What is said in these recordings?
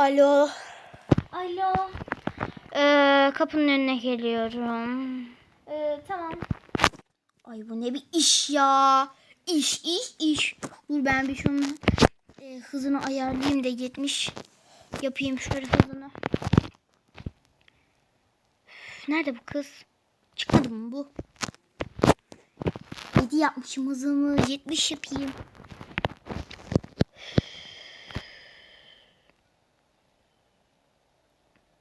Alo. Alo. Ee, kapının önüne geliyorum. Ee, tamam. Ay bu ne bir iş ya. İş iş iş. Dur ben bir şunun e, hızını ayarlayayım da 70 yapayım şöyle hızını. Nerede bu kız? Çıkmadı mı bu? 7 yapmışım hızını 70 yapayım.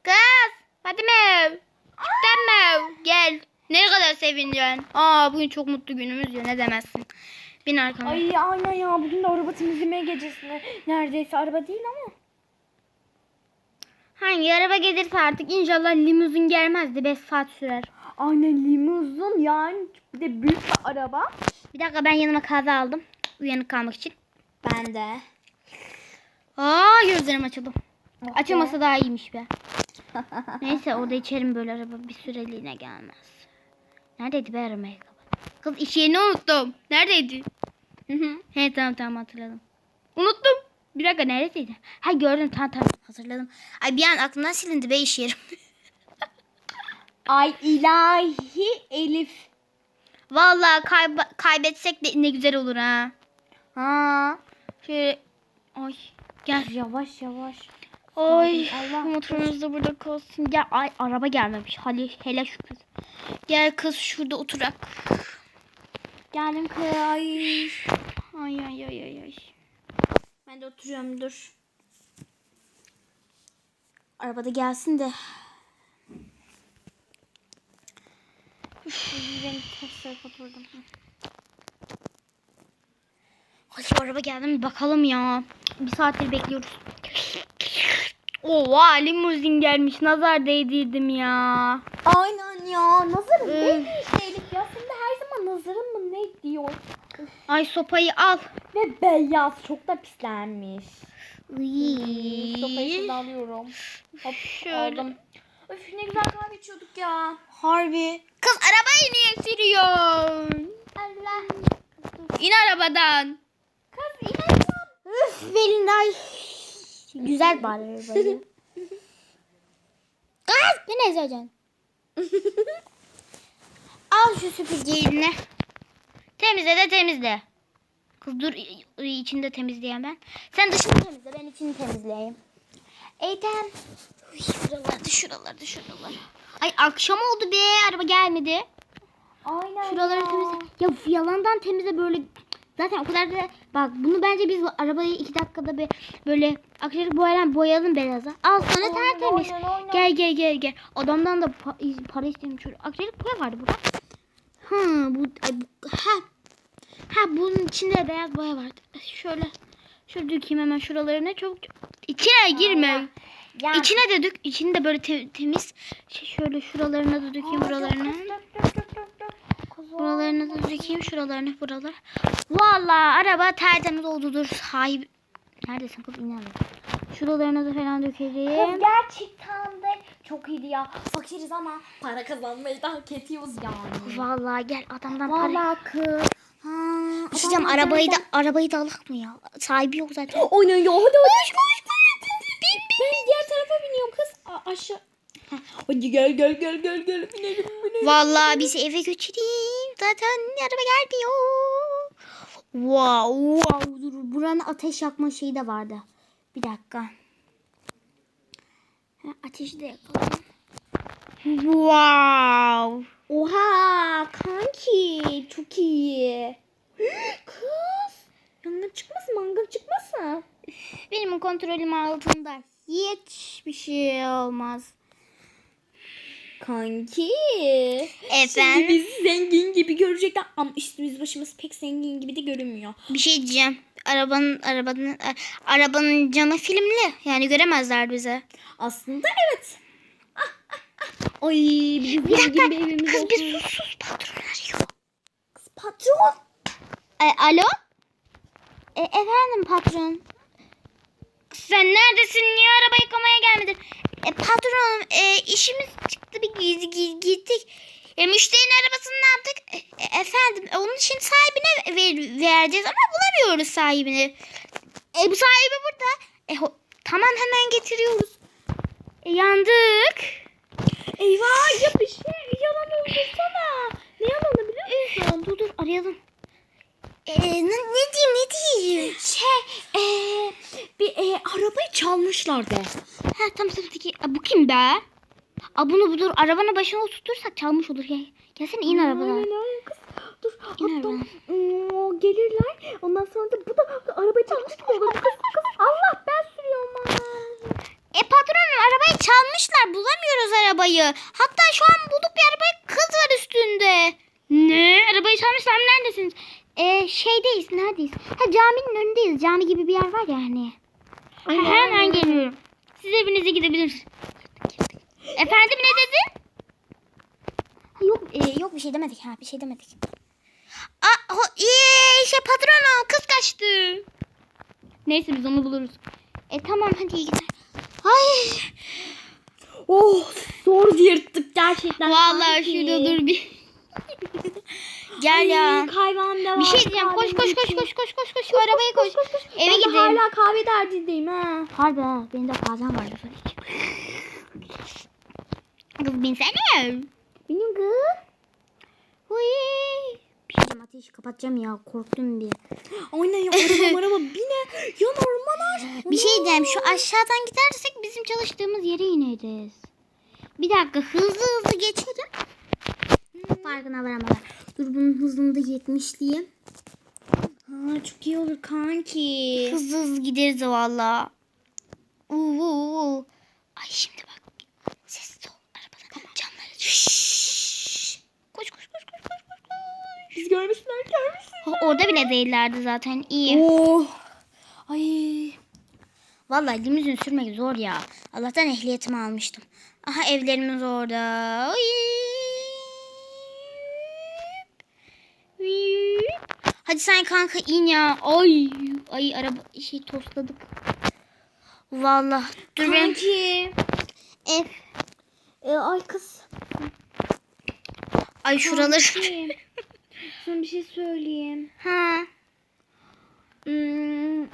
Kız! Fatime! Fatime! Gel. Ne kadar sevineceksin? Aa bugün çok mutlu günümüz ya ne demezsin. Bin arkama. Ay aynen ya bugün de araba temizleme gecesine. Neredeyse araba değil ama. Hangi araba gelirse artık inşallah limuzin gelmezdi 5 saat sürer. Aynen limuzun yani bir de büyük bir araba. Bir dakika ben yanıma kahve aldım. Uyanık kalmak için. Ben de. Aa gözlerim açıldı. Oh Açılmasa daha iyiymiş be. Neyse orada içerim böyle araba bir süreliğine gelmez. Neredeydi be arama ayakkabı? Kız iş yerini unuttum. Neredeydi? He tamam tamam hatırladım. Unuttum. Bir dakika neredeydi? Ha gördüm tamam tamam hatırladım. Ay bir an aklımdan silindi be iş yerim. Ay ilahi Elif. Vallahi kayba- kaybetsek de ne güzel olur ha. Ha. Şöyle ay gel. Yavaş yavaş. Ay Allah motorumuz da burada kalsın. Gel ay araba gelmemiş. Hadi hele şükür. Gel kız şurada oturak. Geldim kız. Ay. Ay ay ay ay. Ben de oturuyorum dur. Arabada gelsin de. Ben ters tarafa oturdum. Hadi araba geldi mi bakalım ya. Bir saattir bekliyoruz. Oha limuzin gelmiş. Nazar değdirdim ya. Aynen ya. Nazarım neydi işte Elif ya. Senin de her zaman nazarın mı ne diyor. Ay sopayı al. Ve beyaz çok da pislenmiş. Iy. Sopayı şimdi alıyorum. Hop Şöyle. aldım. Öf ne güzel kahve içiyorduk ya. Harbi. Kız arabayı niye sürüyorsun? Allah. İn arabadan. Kız inanıyorum. Üf Belinay. Güzel bari arabayı. Kız ne ezeceksin? Al şu süpürgeyi. Temizle de temizle. Kız dur içinde temizleyen ben. Sen dışını temizle ben içini temizleyeyim. Eytem. Uy, şuralarda şuralarda şuralarda. Ay akşam oldu be araba gelmedi. Aynen Şuraları ya. temizle. Ya yalandan temizle böyle. Zaten o kadar da bak bunu bence biz arabayı iki dakikada bir böyle akrilik boyayalım boyayalım beyaza. Al sana Aynen, tertemiz. aynen, aynen. Gel gel gel gel. Adamdan da pa- para istedim şöyle. Akrilik boya vardı burada. Ha bu, ay, bu ha. Ha bunun içinde beyaz boya vardı. Şöyle şöyle dökeyim hemen şuralarına çok içine girme. Ya. İçine de dök. İçini de böyle te- temiz. Şey, şöyle şuralarına da dökeyim buralarına. Dök, dök, dök, dök, dök. Kuzum. Buralarını da dökeyim şuralarını buralar. Vallahi araba tertemiz oldudur. Sahip. Neredesin kız inan. Şuralarına da falan Kız dökelim. gerçekten de çok iyiydi ya. Fakiriz ama para kazanmayı da hak ediyoruz yani. Vallahi gel adamdan para. Vallahi kız. Ha, Açacağım adamlar arabayı da arabayı da alak mı ya? Sahibi yok zaten. Oyna ya hadi hadi. Koş koş Bin bin. Ben diğer tarafa biniyorum kız. A- aşağı. Hadi gel gel gel gel gel binelim binelim. Vallahi bizi eve götüreyim. Zaten araba gelmiyor. Wow, wow. Dur, buranın ateş yakma şeyi de vardı. Bir dakika. Ha, Ateşi de yakalım. Wow. Oha kanki çok iyi. Kız. Yangın çıkmasın mangın çıkmasın. Benim kontrolüm altında. Hiçbir şey olmaz. Kanki. Efendim? Şimdi bizi zengin gibi görecekler ama üstümüz başımız pek zengin gibi de görünmüyor. Bir şey diyeceğim. Arabanın arabanın a- arabanın camı filmli. Yani göremezler bize. Aslında evet. Ah, ah, ah. Ay bizim Bir dakika. bir evimiz Kız bir sus sus patron arıyor. Kız patron. E, alo? E, efendim patron. Sen neredesin? Niye araba yıkamaya gelmedin? E, patronum e, işimiz çıktı bir giz- giz- gittik. E, müşterinin arabasını ne yaptık? E, e, efendim e, onun için sahibine ver, vereceğiz ama bulamıyoruz sahibini. E, bu sahibi burada. E, ho- Tamam hemen getiriyoruz. E, yandık. Eyvah ya bir şey yalan oldursana. Ne yalanı biliyor musun? Dur dur arayalım. E, ne, ne diyeyim ne diyeyim? Şey eee bir e, arabayı çalmışlar de. Ha tam sıradaki. A, bu kim be? A, bunu dur arabanın başına oturtursak çalmış olur. Gel, gelsene in arabadan. Öyle kız. Dur İn hatta arabadan. mm, o gelirler. Ondan sonra da bu da arabayı çalmış gibi olur. Kız, kız Allah ben sürüyorum. E patronum arabayı çalmışlar. Bulamıyoruz arabayı. Hatta şu an bulduk bir arabayı kız var üstünde. Ne? Arabayı çalmışlar mı? Neredesiniz? E, şeydeyiz. Neredeyiz? Ha caminin önündeyiz. Cami gibi bir yer var ya hani. Ha, hemen geliyorum. Siz evinize gidebilirsiniz. Efendim ne dedin? Ha, yok e, yok bir şey demedik ha bir şey demedik. Aa, ho, ee, şey patronum kız kaçtı. Neyse biz onu buluruz. E tamam hadi iyi gider. Ay Oh zor yırttık gerçekten. vallahi sanki. şurada dur bir. Gel ya. Ay, Hayvan da Bir şey var, diyeceğim. Koş koş koş koş koş koş koş. Arabaya koş. Eve ben de gidelim. hala kahve derdindeyim ha. Harbi ha. Benim de fazlam var. Kız binsene. Benim kız. Huy. Bir şey ateşi kapatacağım ya. Korktum bir. Aynen ya araba araba bine. Ya normal aşk. Bir şey diyeceğim. Şu aşağıdan gidersek bizim çalıştığımız yere ineriz. Bir dakika. Hızlı hızlı geçelim. Farkına varamadan. Dur bunun hızını da 70'liyim. Ha, çok iyi olur kanki. Hızlı hızlı gideriz valla. Uuu. Ay şimdi bak. Sessiz ol arabadan. Camları. Şşş. Koş koş koş koş koş koş. Biz görmüşler görmüşler. Ha, Orada bile değillerdi zaten. İyi. Oh. Ay. Vallahi limuzin sürmek zor ya. Allah'tan ehliyetimi almıştım. Aha evlerimiz orada. Ay. Hadi sen kanka in ya. Ay. Ay araba şey tosladık. Vallahi. Dur ben. Ev. E, ay kız. Ay şuralar. Sana bir şey söyleyeyim. ha. Hmm,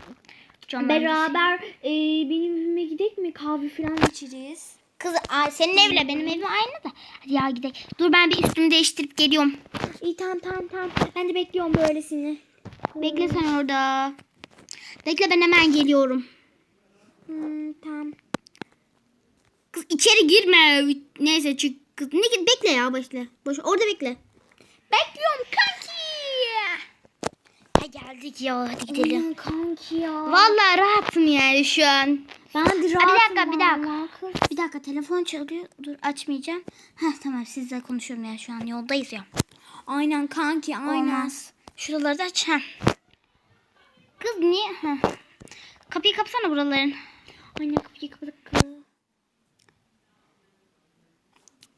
Camlar beraber e, benim evime gidelim mi? Kahve falan içeriz. Kız ay, senin evle benim evim aynı da. Hadi ya gidelim. Dur ben bir üstümü değiştirip geliyorum. İyi tamam tamam tamam. Ben de bekliyorum böylesini. Bekle sen orada. Bekle ben hemen geliyorum. Hmm, tamam. Kız içeri girme. Neyse çık. Kız ne git bekle ya başla. Boş orada bekle. Bekliyorum kanki. Ha geldik ya hadi gidelim. Hmm, kanki ya. Vallahi rahatım yani şu an. Ben Ha, bir dakika bir dakika. kız. Bir dakika telefon çalıyor. Dur açmayacağım. Ha tamam sizle konuşuyorum ya şu an yoldayız ya. Aynen kanki aynen. Olmaz. Şuraları da aç. Ha. Kız niye? Ha. Kapıyı kapsana buraların. Aynen kapıyı kapadık kız.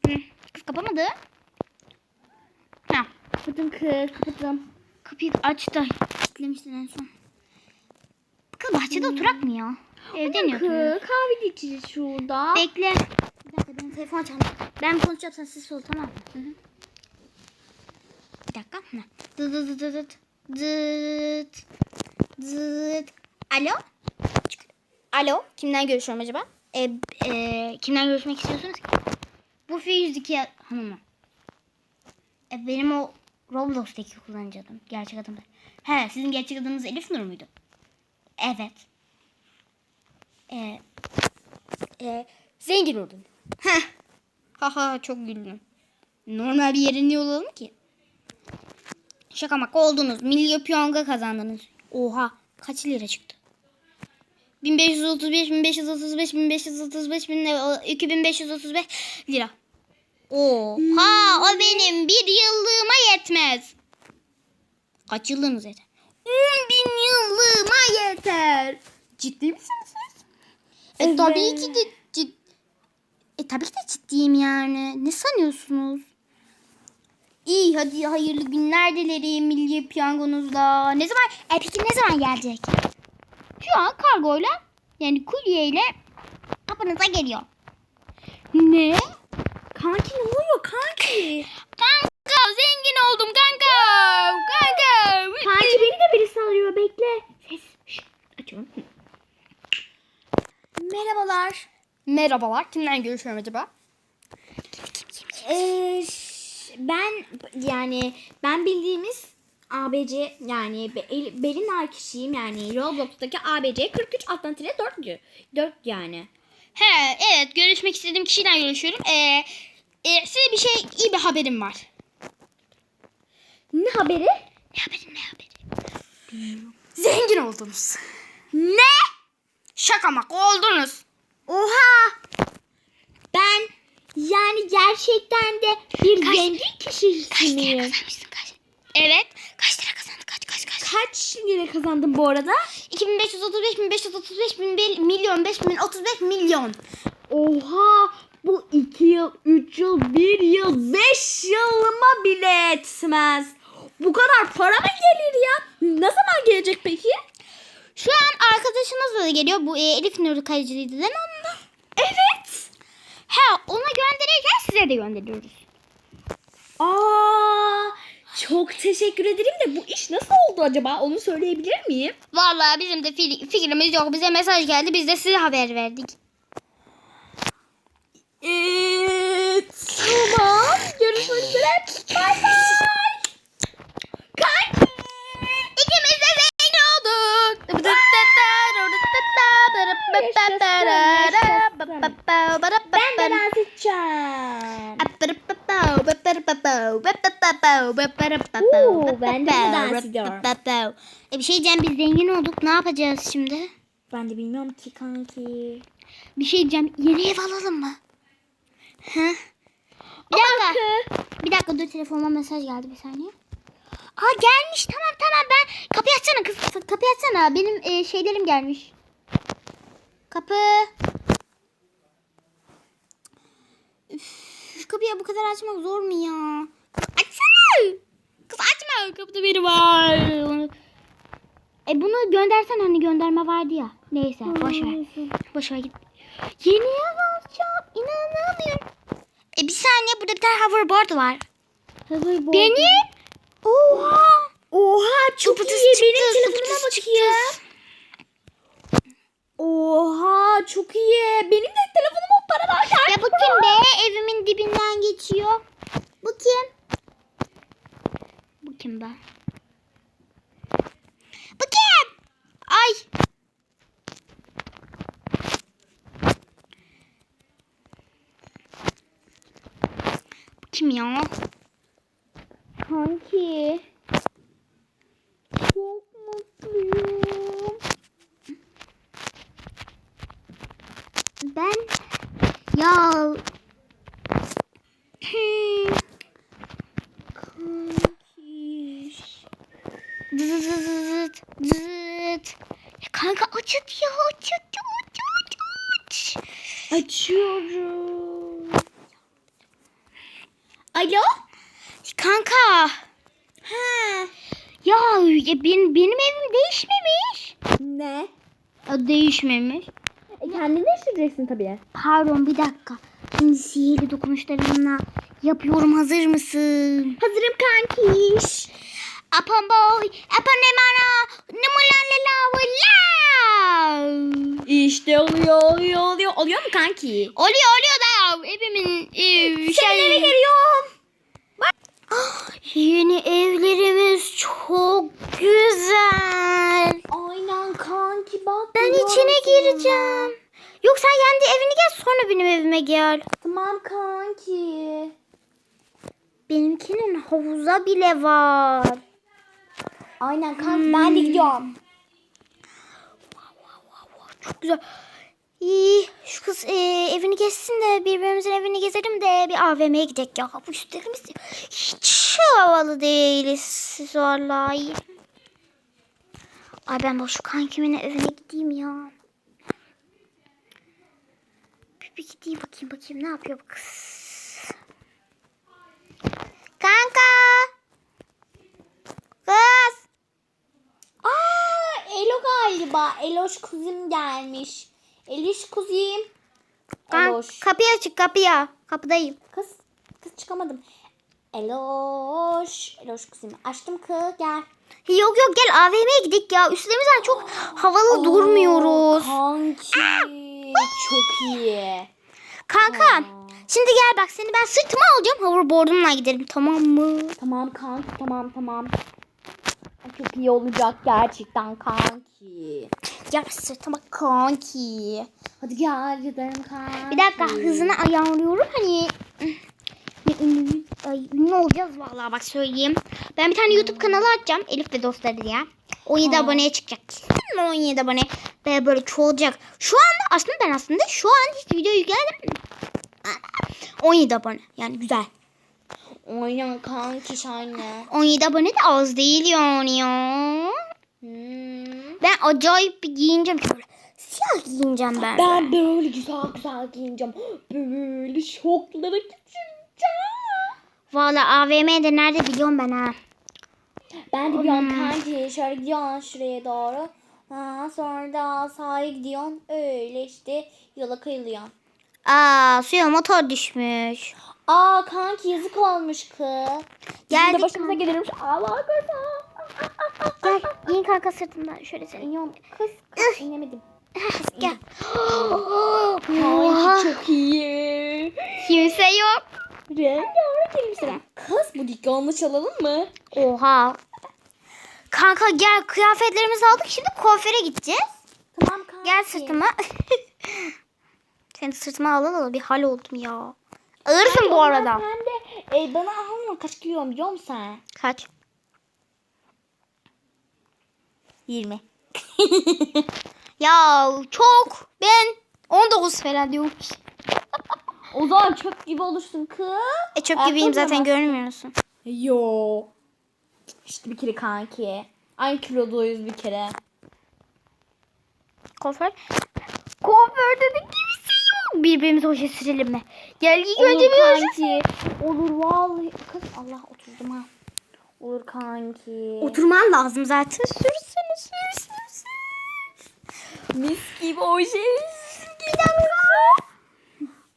Hı. Kız kapamadı. Ha. Kapadım kız kapadım. Kapıyı aç da kilitlemiştin en son. Kız bahçede oturak mı ya? Evde ne kahve içeceğiz şurada. Bekle. Bir dakika benim telefon çalıyor. Ben konuşacağım sen ses ol tamam mı? Hı hı. Bir dakika. Hı. Dıt dıt dıt dıt. Dıt. Dıt. Alo? Alo? Kimden görüşüyorum acaba? E, e, kimden görüşmek istiyorsunuz ki? Bu F102 hanımı. E, benim o Roblox'taki kullanıcı adım. Gerçek adım. He sizin gerçek adınız Elif Nur muydu? Evet. E, e, zengin oldum. Heh. Haha çok güldüm. Normal bir yere niye olalım ki? Şaka maka oldunuz. Milli piyonga kazandınız. Oha. Kaç lira çıktı? 1535, 1535, 1535, 2535 lira. Oha o benim bir yıllığıma yetmez. Kaç yıllığınız yeter? 10 bin yıllığıma yeter. Ciddi misiniz? E, Evet. tabii ki de cid... E tabii ki de ciddiyim yani. Ne sanıyorsunuz? İyi hadi hayırlı günler dilerim milli piyangonuzla. Ne zaman? E peki ne zaman gelecek? Şu an kargoyla yani kuryeyle kapınıza geliyor. Ne? Kanki ne oluyor kanki? Kanka zengin oldum kanka. Kanka. kanki beni de birisi arıyor bekle. Ses. Şşt, açıyorum. Merhabalar. Merhabalar. Kimden görüşüyorum acaba? Ee, ben yani ben bildiğimiz ABC yani Be- El- Belinay kişiyim yani Roblox'taki ABC 43 alttan tire 4 4 yani. He, evet. Görüşmek istediğim kişiden görüşüyorum. Ee, e, size bir şey, iyi bir haberim var. Ne haberi? Ne haberi, ne haberi? Zengin oldunuz. Ne? Şaka mak oldunuz. Oha! Ben yani gerçekten de bir Kaç- zengin kişisi Kaç lira kazanmışsın kaç? Evet. Kaç lira kazandın? Kaç kaç kaç? Kaç lira kazandım bu arada? 2535 1535 bin bir milyon 5035 milyon. Oha! Bu 2 yıl, 3 yıl, 1 yıl, 5 yılıma bile etmez. Bu kadar para mı gelir ya? Ne zaman gelecek peki? Şu an arkadaşımız da geliyor. Bu e, Elif Nuri Kayıcı'ydı değil mi onunla? Evet. He ona gönderirken size de gönderiyoruz. Aa, çok teşekkür ederim de bu iş nasıl oldu acaba? Onu söyleyebilir miyim? Vallahi bizim de fi- fikrimiz yok. Bize mesaj geldi. Biz de size haber verdik. Evet. Tamam. Görüşmek üzere. Bay bay. Kanki. İkimiz de zengin olduk. Ben de dans edeceğim. Oo, ben de dans ediyorum. E bir şey diyeceğim biz zengin olduk. Ne yapacağız şimdi? Ben de bilmiyorum ki kanki. Bir şey diyeceğim. Yeni ev alalım mı? Hı? Bir dakika. Bir dakika dur telefonuma mesaj geldi bir saniye. Aa gelmiş tamam tamam ben kapıyı açsana kız kapıyı açsana benim e, şeylerim gelmiş. Kapı. Üf, şu kapıyı bu kadar açmak zor mu ya? Açsana. Kız açma kapıda biri var. E bunu göndersen hani gönderme vardı ya. Neyse boş ver. Boş ver git. Yeni ev alacağım. İnanamıyorum. E bir saniye burada bir tane hoverboard var. Hoverboard. Benim. Oha. Oha çok Çıpıtıs iyi. çıktı, Benim telefonuma bakayım. Oha çok iyi. Benim de telefonuma para var. Ya bu kim be? Evimin dibinden geçiyor. Bu kim? Bu kim be? Bu kim? Ay. Bu kim ya? Kanki. Çok mutluyum. Ben ya. Zıt zıt. Ya kanka açıt ya açıt aç aç aç. Açıyorum. Alo? Kanka Ha. ya, ya benim, benim evim değişmemiş. Ne? Ya değişmemiş. E, kendin değiştireceksin tabii. Pardon bir dakika. Şimdi sihirli dokunuşlarımla yapıyorum hazır mısın? Hazırım kankiş. Apan boy, apan emana, nemulalala İşte oluyor oluyor oluyor. Oluyor mu kanki? Oluyor oluyor da evimin ev, eve şey. geliyorum. Yeni evlerimiz çok güzel. Aynen kanki bak. Ben içine gireceğim. Yok sen kendi evini gel sonra benim evime gel. Tamam kanki. Benimkinin havuza bile var. Aynen kanki ben de gidiyorum. Çok güzel. İyi, şu kız e, evini gezsin de birbirimizin evini gezelim de bir AVM'ye gidelim ya. Bu üstlerimiz hiç havalı değiliz vallahi. Ay ben şu kankimin evine gideyim ya. Bir, gideyim bakayım bakayım ne yapıyor bu kız. Kanka. Kız. Aa Elo galiba. Eloş kuzim gelmiş. Eloş kuzim. Eloş. kapıyı açık kapıya. Kapıdayım. Kız. Kız çıkamadım. Eloş. Eloş kuzim. Açtım kız gel. Yok yok gel AVM'ye gidelim ya. Üstlerimizden çok havalı durmuyoruz. Kanki. Çok iyi. Kanka şimdi gel bak seni ben sırtıma alacağım hoverboard'umla gidelim tamam mı? Tamam kanki tamam tamam. Çok iyi olacak gerçekten kanki. Gel sırtıma kanki. Hadi gel gidelim kanki. Bir dakika hızını ayarlıyorum hani ay, ünlü olacağız vallahi bak söyleyeyim. Ben bir tane YouTube kanalı açacağım Elif ve dostları diye. 17 Ha. aboneye çıkacak. Kesin 17 abone ve böyle çoğalacak. Şu anda aslında ben aslında şu an hiç video yüklemedim. 17 abone yani güzel. Aynen kanki şahane. 17 abone de az değil yani ya. Hmm. Ben acayip bir giyineceğim şöyle. Siyah giyineceğim ben. Ben böyle güzel güzel giyineceğim. Böyle şoklara gideceğim. Valla AVM'de nerede biliyorum ben ha. Ben de biliyorum kanki. Şöyle gidiyorsun şuraya doğru. Ha, sonra da sahaya gidiyorsun. Öyle işte yola kayılıyorsun. Aa suya motor düşmüş. Aa kanki yazık olmuş kız. Geldik de başımıza gelirmiş. Allah korusun. Gel in kanka sırtımdan şöyle seni. İniyorum. Kız, kız inemedim. Gel. Kanki çok iyi. Kimse yok. Rengarenk elbise. Kız bu dükkanını çalalım mı? Oha. Kanka gel kıyafetlerimizi aldık şimdi kuaföre gideceğiz. Tamam kanki. Gel sırtıma. Seni sırtıma alalı bir hal oldum ya. Ağırsın bu arada. Sen de e, bana alma kaç kiloyum biliyor musun sen? Kaç? 20. Ya çok. Ben 19 falan diyormuş. O zaman çöp gibi olursun kız. E çöp Ayakkabı gibiyim zaten görmüyorsun. Yo. İşte bir kere kanki. Aynı kilodayız bir kere. Kuaför. Kuaförde de kimse yok. Birbirimize hoşa sürelim mi? Gel ilk önce bir kanki. Olur vallahi. Kız Allah oturdum ha. Olur kanki. Oturman lazım zaten. Sürsene sürsün sür. Mis gibi o şey.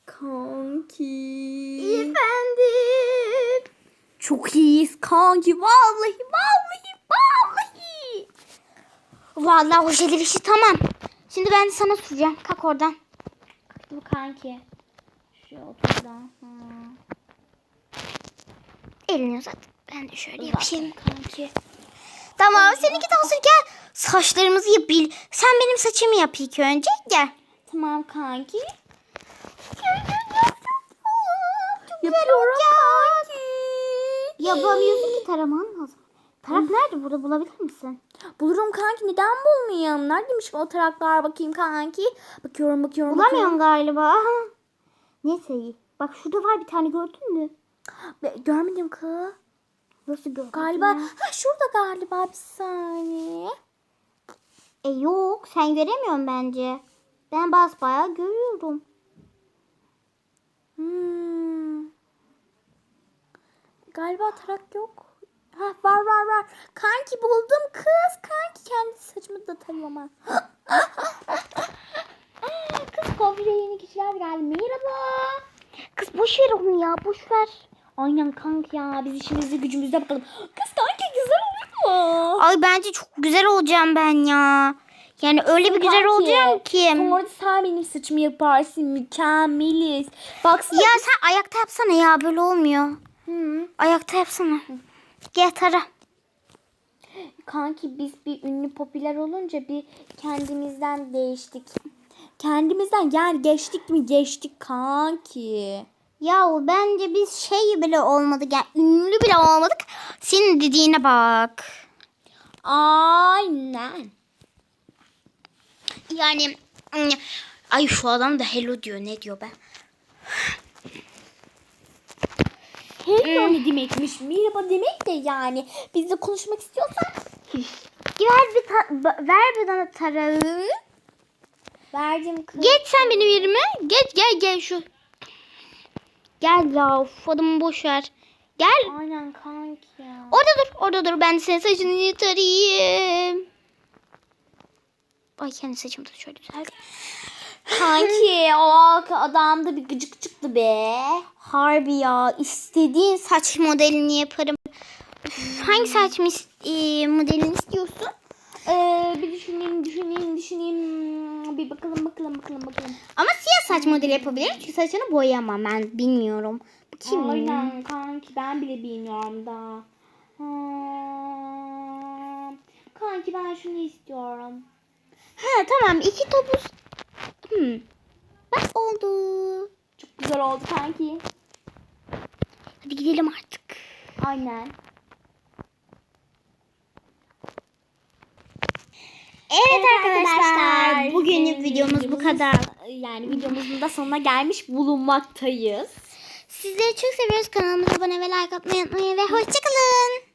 Kanki. Efendim. Çok iyiyiz kanki. Vallahi vallahi vallahi. Vallahi hoşalı bir şey tamam. Şimdi ben sana süreceğim. Kalk oradan. Bu kanki. Şuraya otur da. Elini uzat. Ben de şöyle Yapayım yapayım. kanki. Tamam seninki de hazır gel. Saçlarımızı yap. bil- Sen benim saçımı yap ilk önce. Gel. Tamam kanki. Yapıyorum kanki. Yapamıyorsun ki taraman lazım. Tarak nerede? Burada bulabilir misin? Bulurum kanki neden bulmayayım? Neredeymiş o taraklar bakayım kanki. Bakıyorum bakıyorum Bulamıyorum galiba. Neyse iyi. Bak şurada var bir tane gördün mü? bakıyorum. Görmedim kız. Nasıl gördün? Galiba ya? ha şurada galiba bir saniye. E yok sen göremiyorsun bence. Ben basbayağı görüyorum. Hmm. Galiba tarak yok. Ha var var var. Kanki buldum kız. Kanki kendi saçımı da tarıyorum ha. Kız kafeye yeni kişiler geldi. Merhaba. Kız boş ver onu ya boş ver. Aynen kanka ya biz işimize gücümüze bakalım. Kız kanka güzel olur mu? Ay bence çok güzel olacağım ben ya. Yani öyle bir güzel Kanki, olacağım ki. Sonra sen benim saçımı yaparsın mükemmeliz. Baksana. Ya sen ayakta yapsana ya böyle olmuyor. Hı. Ayakta yapsana. Gel tara. Kanki biz bir ünlü popüler olunca bir kendimizden değiştik. Kendimizden yani geçtik mi geçtik kanki. Ya bence biz şey bile olmadık yani ünlü bile olmadık. Senin dediğine bak. Aynen. Yani ay şu adam da hello diyor ne diyor be. Hello ne demekmiş? Merhaba demek de yani. Bizle konuşmak istiyorsan Ver bir ta- ver tane tarağı. verdim kız. Geç sen benim yerime. Geç gel gel şu. Gel ya of adamı boş ver. Gel. Aynen kanki ya. Orada dur orada dur ben senin saçını tarayayım. Ay kendi saçımı da şöyle düzelt. Kanki o adamda bir gıcık çıktı be. Harbi ya istediğin saç modelini yaparım. Üf, hangi saç e, modelini istiyorsun? Ee, bir düşüneyim, düşüneyim, düşüneyim. Bir bakalım, bakalım, bakalım, bakalım. Ama siyah saç modeli yapabilirim çünkü saçını boyayamam ben bilmiyorum. Kim? Aynen kanki ben bile bilmiyorum da. Hmm. Kanki ben şunu istiyorum. Ha tamam iki topuz. Hmm. Bak oldu. Çok güzel oldu kanki. Hadi gidelim artık. Aynen. Evet, arkadaşlar, bugünlük Ee, videomuz bu kadar. Yani videomuzun da sonuna gelmiş bulunmaktayız. Sizleri çok seviyoruz. Kanalımıza abone ve like atmayı unutmayın ve hoşçakalın.